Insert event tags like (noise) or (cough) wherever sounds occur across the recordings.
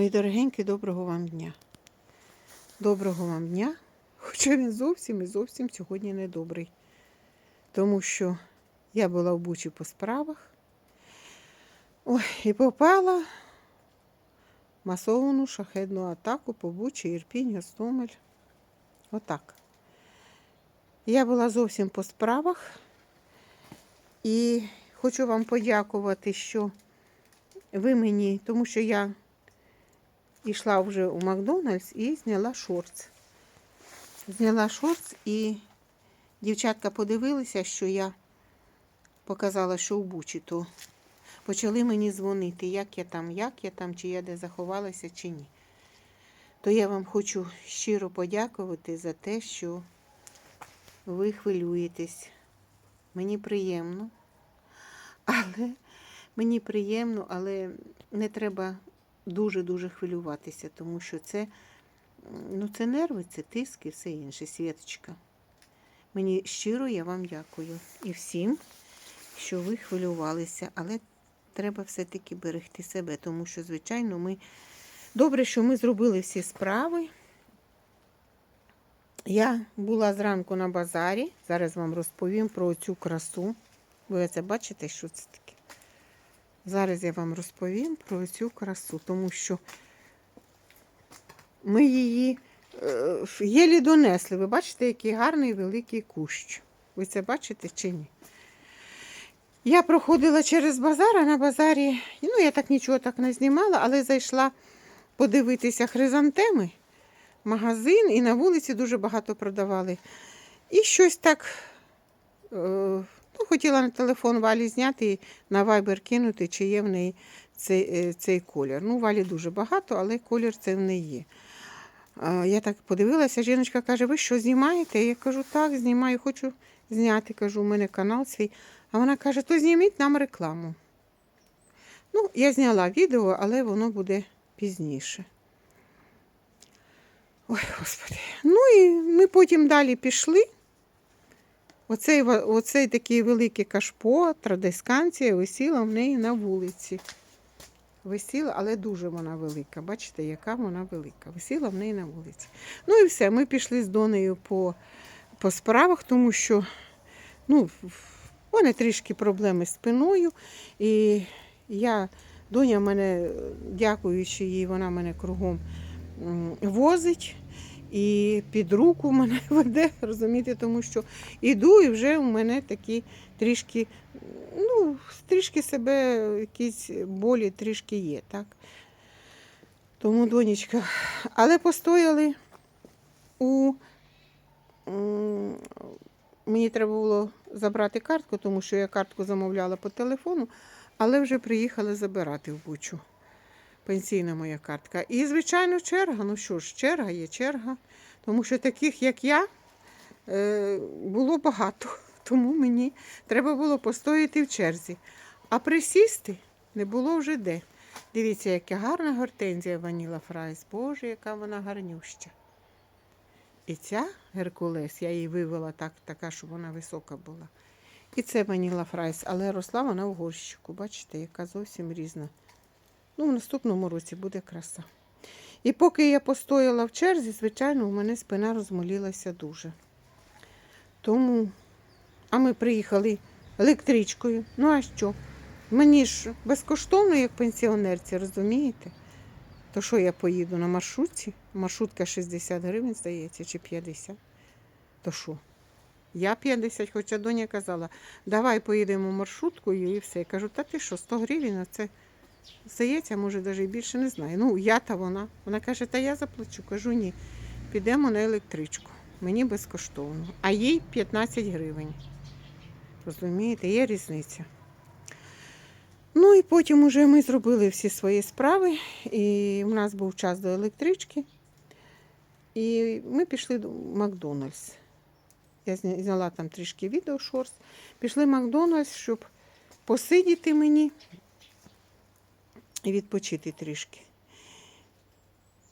Мої дорогенькі, доброго вам дня. Доброго вам дня. Хоча він зовсім і зовсім сьогодні не добрий. Тому що я була в Бучі по справах. Ой, і попала в масовану шахедну атаку по Бучі, Ірпінь, Гостомель. Отак. Я була зовсім по справах. І хочу вам подякувати, що ви мені, тому що я йшла вже у Макдональдс і зняла шортс. Зняла шортс і дівчатка подивилися, що я показала, що у Бучі, то почали мені дзвонити, як я там, як я там, чи я де заховалася, чи ні. То я вам хочу щиро подякувати за те, що ви хвилюєтесь. Мені приємно, але мені приємно, але не треба дуже-дуже хвилюватися, тому що це, ну, це нерви, це тиск і все інше, світочка. Мені щиро я вам дякую. І всім, що ви хвилювалися, але треба все-таки берегти себе, тому що, звичайно, ми добре, що ми зробили всі справи. Я була зранку на базарі. Зараз вам розповім про цю красу. Ви це бачите, що це таке? Зараз я вам розповім про цю красу, тому що ми її е, єлі донесли. Ви бачите, який гарний великий кущ. Ви це бачите чи ні? Я проходила через базар, а на базарі, ну я так нічого так не знімала, але зайшла подивитися хризантеми магазин, і на вулиці дуже багато продавали. І щось так е, ну, хотіла на телефон Валі зняти і на Viber кинути, чи є в неї цей, е, цей колір. Ну, Валі дуже багато, але колір це в неї Я так подивилася, жіночка каже, ви що знімаєте? Я кажу, так, знімаю, хочу зняти. Кажу, у мене канал свій. А вона каже, то зніміть нам рекламу. Ну, я зняла відео, але воно буде пізніше. Ой, господи. Ну і ми потім далі пішли. Оцей, оцей такий великий кашпо, традисканція висіла в неї на вулиці. Висіла, але дуже вона велика. Бачите, яка вона велика. Висіла в неї на вулиці. Ну і все, ми пішли з Донею по, по справах, тому що ну, в мене трішки проблеми з спиною. І я, доня мене, дякуючи їй, вона мене кругом возить і під руку (laughs) мене веде, розумієте, тому що іду і вже у мене такі трішки, ну, трішки себе, якісь болі трішки є, так. Тому, донечка, але постояли у. Мені треба було забрати картку, тому що я картку замовляла по телефону, але вже приїхали забирати в Бучу пенсійна моя картка. І, звичайно, черга. Ну що ж, черга є черга. Тому що таких, як я, е, було багато. (laughs) Тому мені треба було постояти в черзі. А присісти не було вже де. Дивіться, яка гарна гортензія Ваніла Фрайс. Боже, яка вона гарнюща. І ця Геркулес, я її вивела так, така, щоб вона висока була. І це Ваніла Фрайс, але росла вона в горщику. Бачите, яка зовсім різна. Ну, в наступному році буде краса. І поки я постояла в черзі, звичайно, у мене спина розмолілася дуже. Тому, а ми приїхали електричкою. Ну а що? Мені ж безкоштовно, як пенсіонерці, розумієте? То що я поїду на маршрутці? Маршрутка 60 гривень, здається, чи 50. То що? Я 50, хоча доня казала, давай поїдемо маршруткою і все. Я кажу, та ти що, 100 гривень, а це здається, може навіть більше не знаю. Ну, я та вона. Вона каже, та я заплачу. Кажу, ні, підемо на електричку. Мені безкоштовно. А їй 15 гривень. Розумієте, є різниця. Ну і потім уже ми зробили всі свої справи, і в нас був час до електрички. І ми пішли до Макдональдс. Я зняла там трішки відео шорс. Пішли в Макдональдс, щоб посидіти мені і відпочити трішки.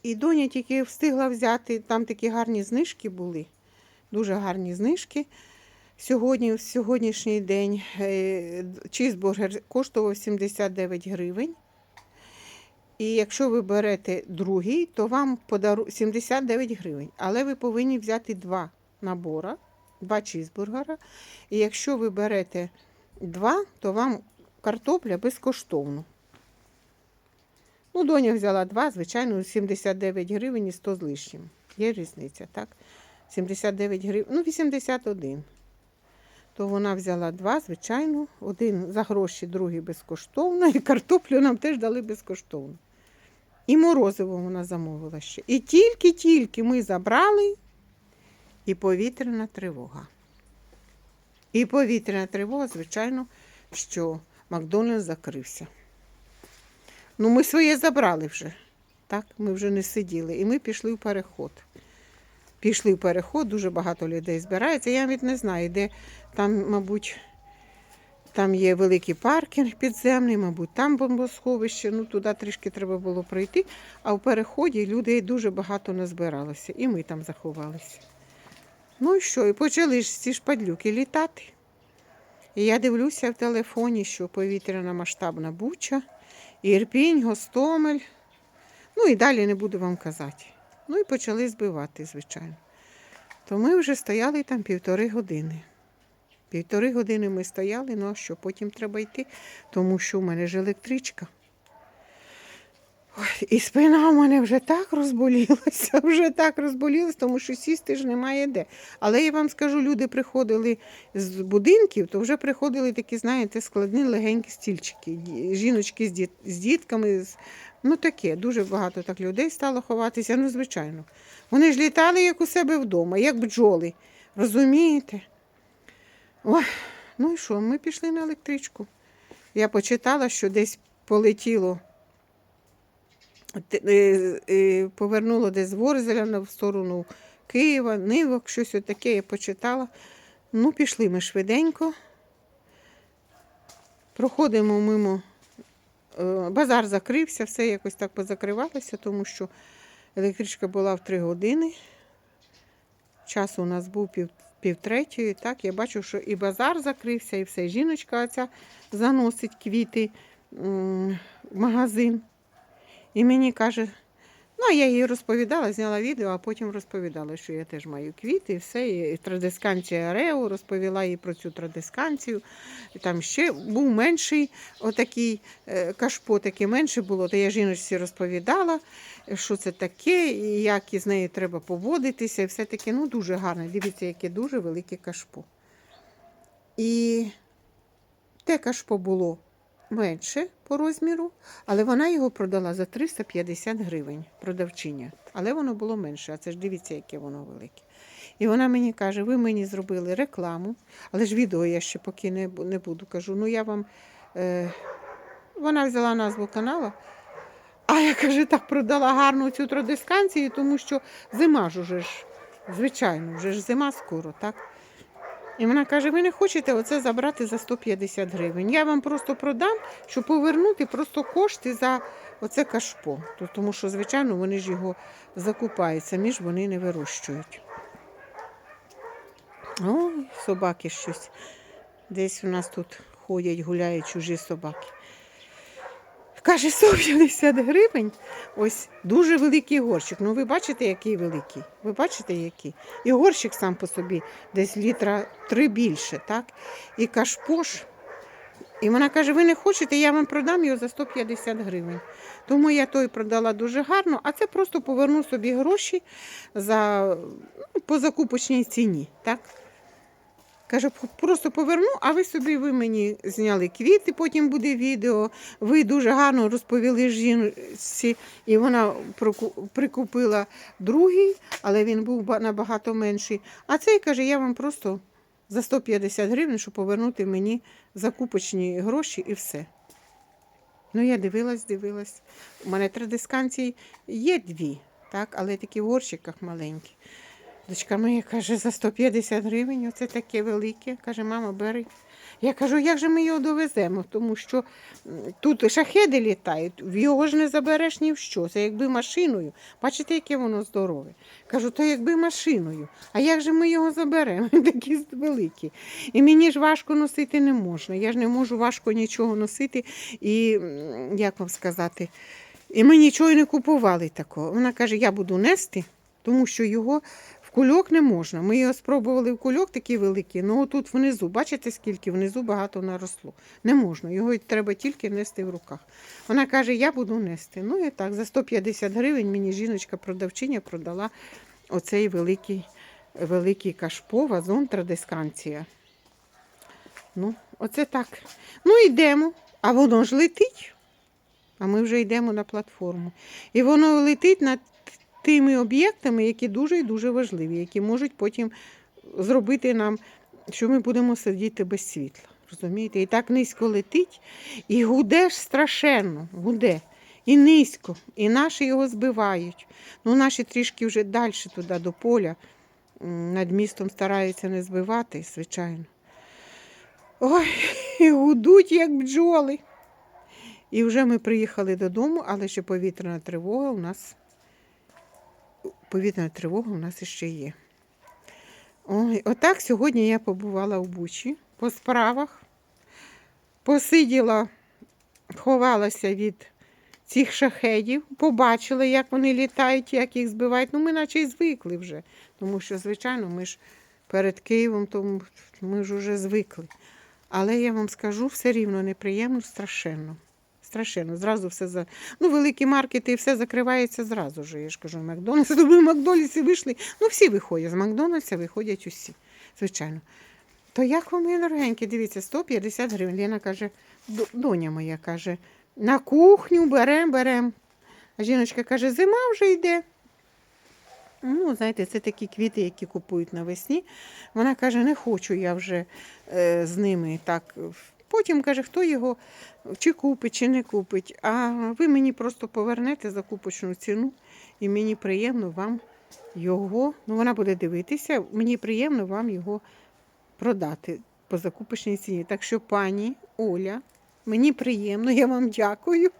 І доня тільки встигла взяти, там такі гарні знижки були, дуже гарні знижки. Сьогодні, в сьогоднішній день е, чізбургер коштував 79 гривень. І якщо ви берете другий, то вам подару 79 гривень. Але ви повинні взяти два набора, два чізбургера. І якщо ви берете два, то вам картопля безкоштовно. Ну, доня взяла два, звичайно, 79 гривень і 100 з лишнім. Є різниця, так? 79 гривень, ну 81. То вона взяла два, звичайно, один за гроші, другий безкоштовно, і картоплю нам теж дали безкоштовно. І морозиво вона замовила ще. І тільки-тільки ми забрали, і повітряна тривога. І повітряна тривога, звичайно, що Макдональдс закрився. Ну, ми своє забрали вже. Так, ми вже не сиділи. І ми пішли в переход. Пішли в переход, дуже багато людей збирається. Я навіть не знаю, де там, мабуть, там є великий паркінг підземний, мабуть, там бомбосховище. Ну, туди трішки треба було пройти. А в переході людей дуже багато назбиралося. І ми там заховалися. Ну і що? І почали ж ці шпадлюки літати. І я дивлюся в телефоні, що повітряна масштабна буча, Ірпінь, Гостомель. Ну і далі не буду вам казати. Ну і почали збивати, звичайно. То ми вже стояли там півтори години. Півтори години ми стояли, ну а що, потім треба йти, тому що в мене ж електричка. Ой, і спина у мене вже так розболілася, (laughs) вже так розболілася, тому що сісти ж немає де. Але я вам скажу, люди приходили з будинків, то вже приходили такі, знаєте, складні легенькі стільчики. Жіночки з, діт, з дітками. З... Ну таке, дуже багато так людей стало ховатися. Ну, звичайно. Вони ж літали як у себе вдома, як бджоли. Розумієте? Ой, ну і що, ми пішли на електричку. Я почитала, що десь полетіло повернуло десь з Ворзеля в сторону Києва, Нивок, щось таке я почитала. Ну, пішли ми швиденько. Проходимо мимо. е, Базар закрився, все якось так позакривалося, тому що електричка була в три години. Час у нас був пів, півтретьої. Так, я бачу, що і базар закрився, і все. Жіночка ця заносить квіти в магазин. І мені каже, ну я їй розповідала, зняла відео, а потім розповідала, що я теж маю квіти, і все. І традисканція Арео, розповіла їй про цю традисканцію. І там ще був менший отакий е, кашпо, таке менше було. То я жіночці розповідала, що це таке, і як із нею треба поводитися, і все таке, ну дуже гарне. Дивіться, яке дуже велике кашпо. І те кашпо було менше по розміру, але вона його продала за 350 гривень, продавчиня. Але воно було менше, а це ж дивіться, яке воно велике. І вона мені каже: ви мені зробили рекламу, але ж відео я ще поки не, не буду. Кажу, ну я вам. Е... Вона взяла назву каналу. А я каже, так продала гарну цю традисканцію, тому що зима ж уже ж, звичайно, вже ж зима скоро, так? І вона каже: ви не хочете оце забрати за 150 гривень. Я вам просто продам, щоб повернути просто кошти за оце кашпо. Тому що, звичайно, вони ж його закупають, самі ж вони не вирощують. Ой, собаки щось. Десь у нас тут ходять, гуляють чужі собаки. Каже, 150 гривень. Ось дуже великий горщик. Ну, ви бачите, який великий? Ви бачите, який? І горщик сам по собі десь літра три більше, так? І кашпош. І вона каже: ви не хочете, я вам продам його за 150 гривень. Тому я той продала дуже гарно, а це просто поверну собі гроші за, ну, по закупочній ціні. так? Каже, просто поверну, а ви собі ви мені зняли квіти, потім буде відео. Ви дуже гарно розповіли жінці, і вона прикупила другий, але він був набагато менший. А цей каже, я вам просто за 150 гривень, щоб повернути мені закупочні гроші і все. Ну, я дивилась, дивилась. У мене традисканції є дві, так, але такі в горщиках маленькі. Дочка моя каже, за 150 гривень, оце таке велике. Каже, мама, бери. Я кажу, як же ми його довеземо? Тому що тут шахеди літають, його ж не забереш ні в що. Це якби машиною. Бачите, яке воно здорове. Кажу, то якби машиною. А як же ми його заберемо? (laughs) Він такий великий. І мені ж важко носити не можна. Я ж не можу важко нічого носити. І як вам сказати, І ми нічого не купували такого. Вона каже, я буду нести, тому що його в кульок не можна. Ми його спробували в кульок такий великий, ну тут внизу, бачите, скільки внизу багато наросло. Не можна, його треба тільки нести в руках. Вона каже, я буду нести. Ну і так, за 150 гривень мені жіночка-продавчиня продала оцей великий, великий кашпо, вазон традисканція. Ну, оце так. Ну, йдемо, а воно ж летить. А ми вже йдемо на платформу. І воно летить над тими об'єктами, які дуже і дуже важливі, які можуть потім зробити нам, що ми будемо сидіти без світла. Розумієте? І так низько летить, і гуде ж страшенно, гуде. І низько, і наші його збивають. Ну, наші трішки вже далі туди, до поля, над містом стараються не збивати, звичайно. Ой, (laughs) і гудуть, як бджоли. І вже ми приїхали додому, але ще повітряна тривога у нас. Повітряна тривога у нас іще є. Ой, отак сьогодні я побувала в Бучі по справах, посиділа, ховалася від цих шахедів, побачила, як вони літають, як їх збивають. Ну, ми наче й звикли вже. Тому що, звичайно, ми ж перед Києвом, тому ми ж вже звикли. Але я вам скажу, все рівно неприємно, страшенно. Страшенно. Зразу все за. Ну, великі маркети і все закривається зразу ж. Я ж кажу, Макдональдс. Ми (laughs) в Макдональдсі вийшли. Ну, всі виходять. З Макдональдса виходять усі. Звичайно. То як вам, мої дорогенькі, дивіться, 150 гривень. Лена каже, доня моя каже, на кухню берем, берем. А жіночка каже, зима вже йде. Ну, знаєте, це такі квіти, які купують навесні. Вона каже, не хочу я вже е, з ними так. Потім каже, хто його чи купить, чи не купить. А ви мені просто повернете закупочну ціну, і мені приємно вам його. Ну, вона буде дивитися, мені приємно вам його продати по закупочній ціні. Так що, пані Оля, мені приємно, я вам дякую.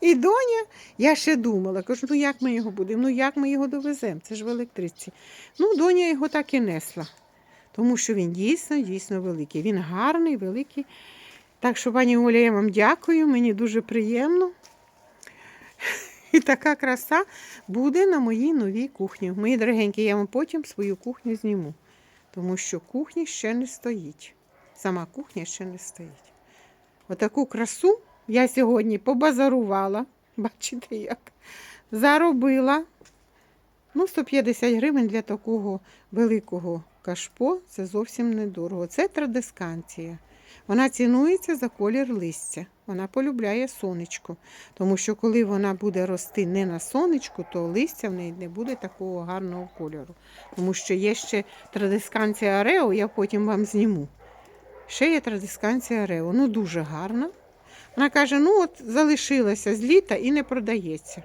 І доня, я ще думала, кажу, ну як ми його будемо, ну як ми його довеземо? Це ж в електриці. Ну, доня його так і несла, тому що він дійсно, дійсно великий. Він гарний, великий. Так що, пані Оля, я вам дякую, мені дуже приємно. І така краса буде на моїй новій кухні. Мої дорогенькі, я вам потім свою кухню зніму, тому що кухня ще не стоїть. Сама кухня ще не стоїть. Отаку красу я сьогодні побазарувала. Бачите, як заробила. Ну, 150 гривень для такого великого кашпо це зовсім недорого. Це традисканція. Вона цінується за колір листя. Вона полюбляє сонечко. Тому що коли вона буде рости не на сонечку, то листя в неї не буде такого гарного кольору. Тому що є ще традисканція Арео, я потім вам зніму. Ще є традисканція Арео. Ну, дуже гарна. Вона каже: ну от залишилася з літа і не продається.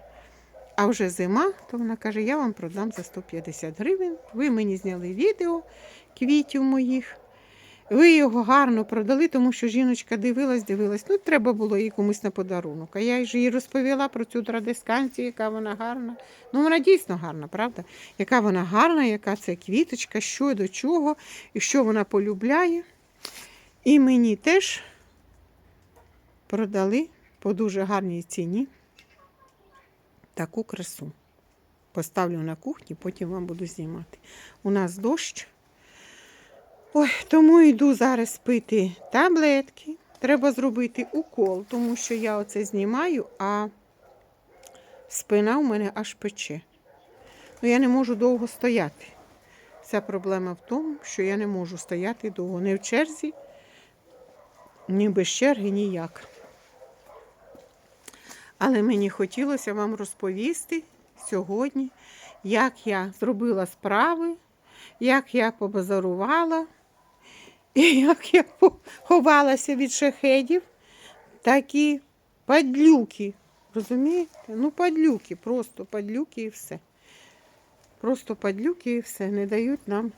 А вже зима, то вона каже, я вам продам за 150 гривень. Ви мені зняли відео квітів моїх. Ви його гарно продали, тому що жіночка дивилась, дивилась. Ну, треба було їй комусь на подарунок. А я ж їй розповіла про цю традисканцію, яка вона гарна. Ну, вона дійсно гарна, правда? Яка вона гарна, яка це квіточка, що до чого, і що вона полюбляє. І мені теж продали по дуже гарній ціні таку красу. Поставлю на кухні, потім вам буду знімати. У нас дощ. Ой, тому йду зараз пити таблетки. Треба зробити укол, тому що я оце знімаю, а спина у мене аж пече. Ну, я не можу довго стояти. Вся проблема в тому, що я не можу стояти довго. Не в черзі, ні без черги, ніяк. Але мені хотілося вам розповісти сьогодні, як я зробила справи, як я побазарувала, і як я ховалася від шахедів. Такі падлюки. Розумієте? Ну, падлюки, просто падлюки і все. Просто падлюки і все. Не дають нам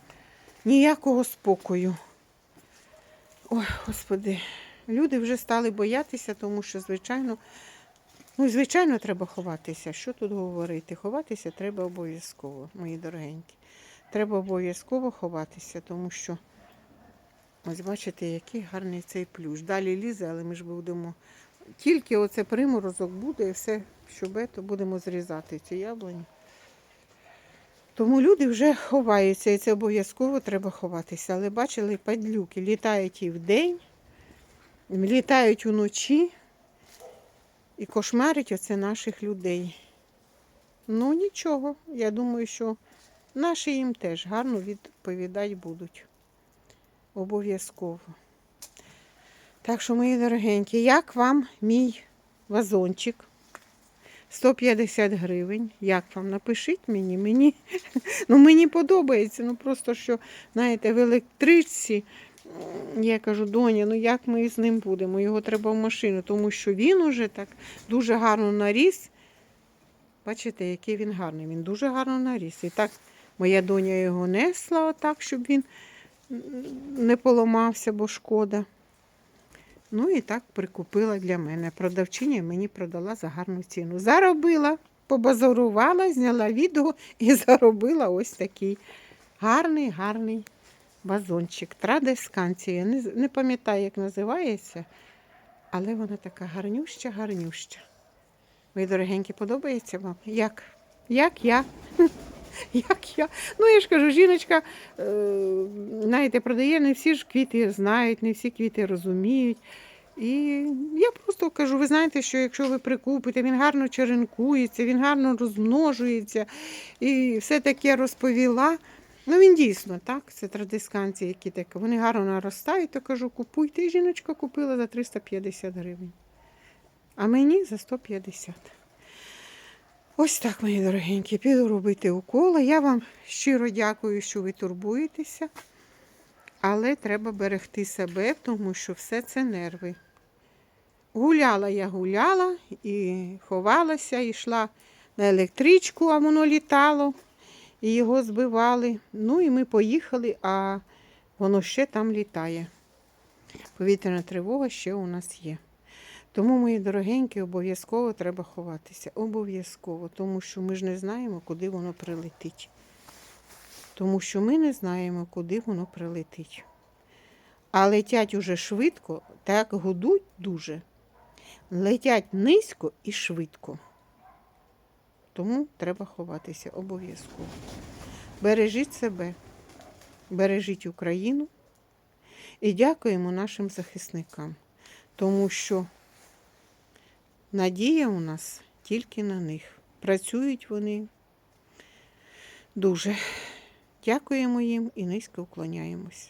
ніякого спокою. Ой, господи, люди вже стали боятися, тому що, звичайно, ну, звичайно, треба ховатися. Що тут говорити? Ховатися треба обов'язково, мої дорогенькі. Треба обов'язково ховатися, тому що, ось бачите, який гарний цей плющ. Далі лізе, але ми ж будемо. Тільки оце приморозок буде, і все, щоб то будемо зрізати ці яблуні. Тому люди вже ховаються, і це обов'язково треба ховатися. Але бачили, падлюки літають і вдень, літають уночі і кошмарять оце наших людей. Ну нічого, я думаю, що наші їм теж гарно відповідати будуть. Обов'язково. Так що, мої дорогенькі, як вам мій вазончик? 150 гривень. Як вам? Напишіть мені. Мені, (laughs) ну, мені подобається. Ну просто що, знаєте, в електричці, я кажу, доня, ну як ми з ним будемо? Його треба в машину, тому що він уже так дуже гарно наріс. Бачите, який він гарний. Він дуже гарно наріс. І так моя доня його несла, отак, щоб він не поламався, бо шкода. Ну і так прикупила для мене. Продавчиня мені продала за гарну ціну. Заробила, побазарувала, зняла відео і (laughs) заробила ось такий гарний, гарний вазончик. Традесканція. Я не, не пам'ятаю, як називається, але вона така гарнюща, гарнюща. Мої дорогенькі, подобається вам? Як? Як я? (laughs) Як я? Ну, я ж кажу, жіночка, е, знаєте, продає, не всі ж квіти знають, не всі квіти розуміють. І я просто кажу, ви знаєте, що якщо ви прикупите, він гарно черенкується, він гарно розмножується і все таке розповіла. Ну, він дійсно, так, це традисканці, які такі. Вони гарно наростають, то кажу, купуйте. І жіночка купила за 350 гривень. А мені за 150. Ось так, мої дорогенькі, піду робити уколи. Я вам щиро дякую, що ви турбуєтеся. Але треба берегти себе, тому що все це нерви. Гуляла я гуляла і ховалася, і йшла на електричку, а воно літало, і його збивали. Ну і ми поїхали, а воно ще там літає. Повітряна тривога ще у нас є. Тому, мої дорогенькі, обов'язково треба ховатися. Обов'язково, тому що ми ж не знаємо, куди воно прилетить. Тому що ми не знаємо, куди воно прилетить. А летять уже швидко, так гудуть дуже. Летять низько і швидко. Тому треба ховатися обов'язково. Бережіть себе, бережіть Україну і дякуємо нашим захисникам, тому що надія у нас тільки на них. Працюють вони дуже. Дякуємо їм і низько уклоняємося.